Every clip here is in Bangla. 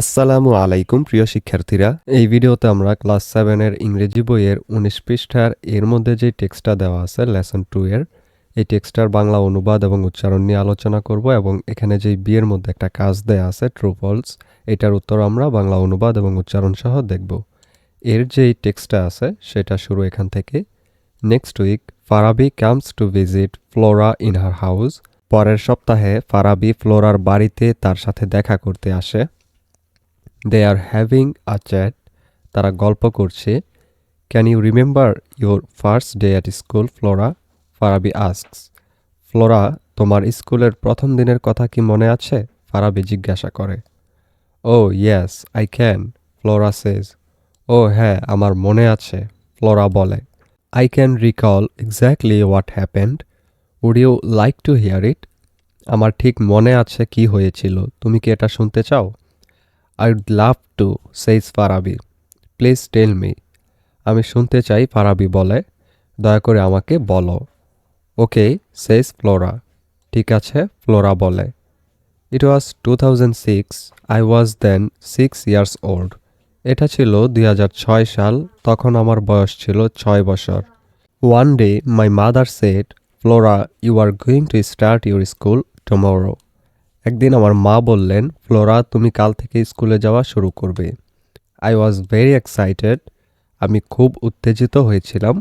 আসসালামু আলাইকুম, প্রিয় শিক্ষার্থীরা। এই ভিডিওতে আমরা ক্লাস সেভেনের ইংরেজি বইয়ের উনিশ পৃষ্ঠার এর মধ্যে যে টেক্সটটা দেওয়া আছে, লেসন টু এর, এই টেক্সটার বাংলা অনুবাদ এবং উচ্চারণ নিয়ে আলোচনা করব এবং এখানে যেই বিয়ের মধ্যে একটা কাজ দেয়া আছে ট্রু ফলস এটার উত্তর আমরা বাংলা অনুবাদ এবং উচ্চারণ সহ দেখব। এর যেই টেক্সটটা আছে, সেটা শুরু এখান থেকে। Next week Farabi comes to visit Flora in her house পরের সপ্তাহে ফারাবি ফ্লোরার বাড়িতে তার সাথে দেখা করতে আসে। দে আর হ্যাভিং আ চ্যাট তারা গল্প করছে। Can you remember your first day at school Flora Farabi asks Flora তোমার স্কুলের প্রথম দিনের কথা কি মনে আছে? ফারাবি জিজ্ঞাসা করে। ও yes I can Flora says oh হ্যাঁ আমার মনে আছে ফ্লোরা বলে। I can recall exactly what happened would you like to hear it আমার ঠিক মনে আছে কি হয়েছিল। তুমি কি এটা শুনতে চাও? I would love to says Farabi please tell me আমি শুনতে চাই ফারাবি বলে। দয়া করে আমাকে বলো। ওকে সেইস ফ্লোরা ঠিক আছে ফ্লোরা বলে। It was two thousand six I was then six years old এটা ছিল দু হাজার ছয় সাল, তখন আমার বয়স ছিল ছয় বছর। One day my mother said Flora you are going to start your school tomorrow একদিন আমার মা বললেন, ফ্লোরা, তুমি কাল থেকে স্কুলে যাওয়া শুরু করবে। আই ওয়াজ ভেরি এক্সাইটেড আমি খুব উত্তেজিত হয়েছিলাম।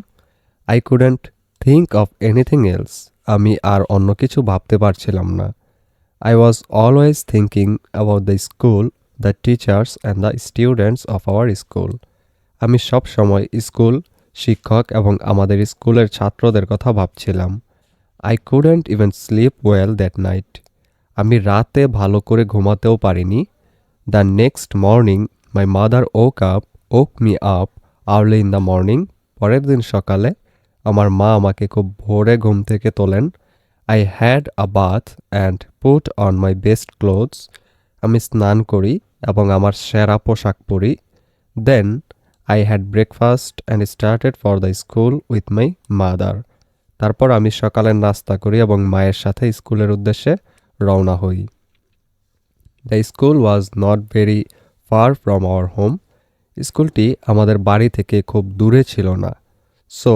I couldn't think of anything else আমি আর অন্য কিছু ভাবতে পারছিলাম না। I was always thinking about the school the teachers and the students of our school আমি সব সময় স্কুল, শিক্ষক এবং আমাদের স্কুলের ছাত্রদের কথা ভাবছিলাম। I couldn't even sleep well that night আমি রাতে ভালো করে ঘুমাতেও পারিনি। The next morning my mother woke up woke me up early in the morning পরের দিন সকালে আমার মা আমাকে খুব ভোরে ঘুম থেকে তোলেন। I had a bath and put on my best clothes আমি স্নান করি এবং আমার সেরা পোশাক পরি। Then I had breakfast and started for the school with my mother তারপর আমি সকালের নাস্তা করি এবং মায়ের সাথে স্কুলের উদ্দেশ্যে রওনা হই। The school was not very far from our home স্কুলটি আমাদের বাড়ি থেকে খুব দূরে ছিল না। So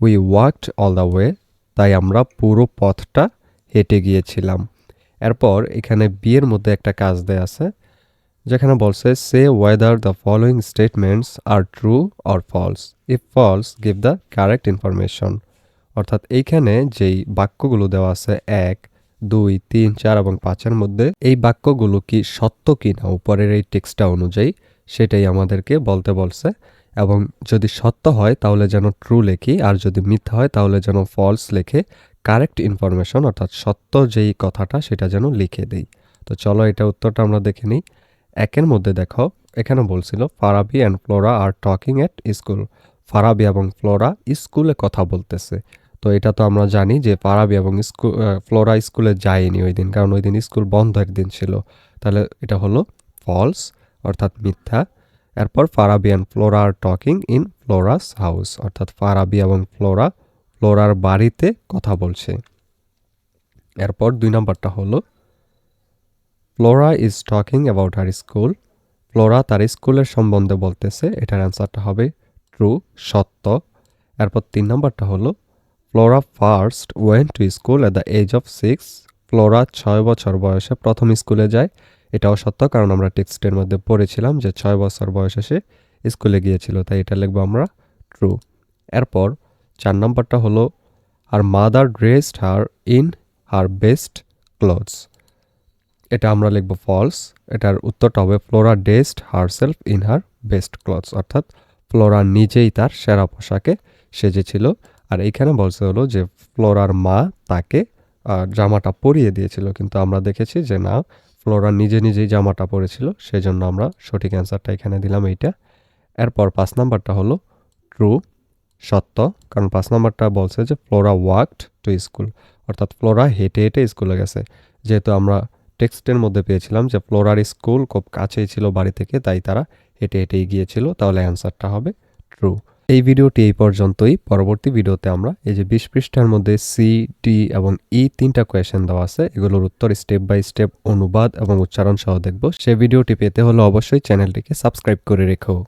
we walked all the way তাই আমরা পুরো পথটা হেঁটে গিয়েছিলাম। এরপর এখানে বিয়ের মধ্যে একটা কাজ দেয়া আছে, যেখানে বলছে সে whether the following statements are true or false if false give the correct information অর্থাৎ এইখানে যেই বাক্যগুলো দেওয়া আছে, এক দুই, তিন, চার এবং পাঁচের মধ্যে এই বাক্যগুলো কি সত্য কি না উপরের এই টেক্সটটা অনুযায়ী সেটাই আমাদেরকে বলতে বলছে। এবং যদি সত্য হয় তাহলে যেন ট্রু লেখি, আর যদি মিথ্যা হয় তাহলে যেন ফলস লেখে কারেক্ট ইনফরমেশন অর্থাৎ সত্য যেই কথাটা সেটা যেন লিখে দেই। তো চলো এটা উত্তরটা আমরা দেখে নিই। একের মধ্যে দেখো, এখানে বলছিল, Farabi and Flora are talking at school. Farabi এবং ফ্লোরা স্কুলে কথা বলতেছে। তো এটা তো আমরা জানি যে পারাবি এবং স্কুল ফ্লোরা স্কুলে যায়নি ওই দিন, কারণ ওই দিন স্কুল বন্ধের দিন ছিল। তাহলে এটা হলো ফলস অর্থাৎ মিথ্যা। এরপর Farabi and Flora are talking in Flora's house অর্থাৎ ফারাবি এবং ফ্লোরা, ফ্লোরার বাড়িতে কথা বলছে। এরপর দুই নম্বরটা হলো, Flora is talking about her school Flora তার স্কুলের সম্বন্ধে বলতেছে, এটার অ্যান্সারটা হবে ট্রু সত্য। এরপর তিন নম্বরটা হলো Flora first went to school at the age of six Flora ছয় বছর বয়সে প্রথম স্কুলে যায়। এটাও সত্য কারণ আমরা টেক্সটের মধ্যে পড়েছিলাম যে ছয় বছর বয়সে সে স্কুলে গিয়েছিল, তাই এটা লিখব আমরা ট্রু এরপর চার নম্বরটা হলো আর mother dressed her in her best clothes এটা আমরা লিখব ফলস এটার উত্তরটা হবে Flora dressed herself in her best clothes অর্থাৎ ফ্লোরা নিজেই তার সেরা পোশাকে সেজেছিল। আর এইখানে বলছে হলো যে ফ্লোরার মা তাকে জামাটা পরিয়ে দিয়েছিল। কিন্তু আমরা দেখেছি যে না, ফ্লোরা নিজে নিজেই জামাটা পরেছিল, সেজন্য আমরা সঠিক অ্যান্সারটা এখানে দিলাম এইটা। এরপর পাঁচ নাম্বারটা হলো ট্রু, সত্য, কারণ পাঁচ নাম্বারটা বলছে যে ফ্লোরা ওয়াকড টু স্কুল, অর্থাৎ ফ্লোরা হেঁটে হেঁটে স্কুলে গেছে। যেহেতু আমরা টেক্সটের মধ্যে পেয়েছিলাম যে ফ্লোরার স্কুল খুব কাছেই ছিল বাড়ি থেকে, তাই তারা হেঁটে হেঁটেই গিয়েছিল, তাহলে অ্যান্সারটা হবে ট্রু। এই ভিডিওটি এই পর্যন্তই। পরবর্তী ভিডিওতে আমরা এই যে বিশ পৃষ্ঠার মধ্যে সি ডি এবং ই তিনটা কোয়েশন দেওয়া আছে, এগুলোর উত্তর স্টেপ বাই স্টেপ অনুবাদ এবং উচ্চারণ সহ দেখব। সেই ভিডিওটি পেতে হলে অবশ্যই চ্যানেলটিকে সাবস্ক্রাইব করে রেখো।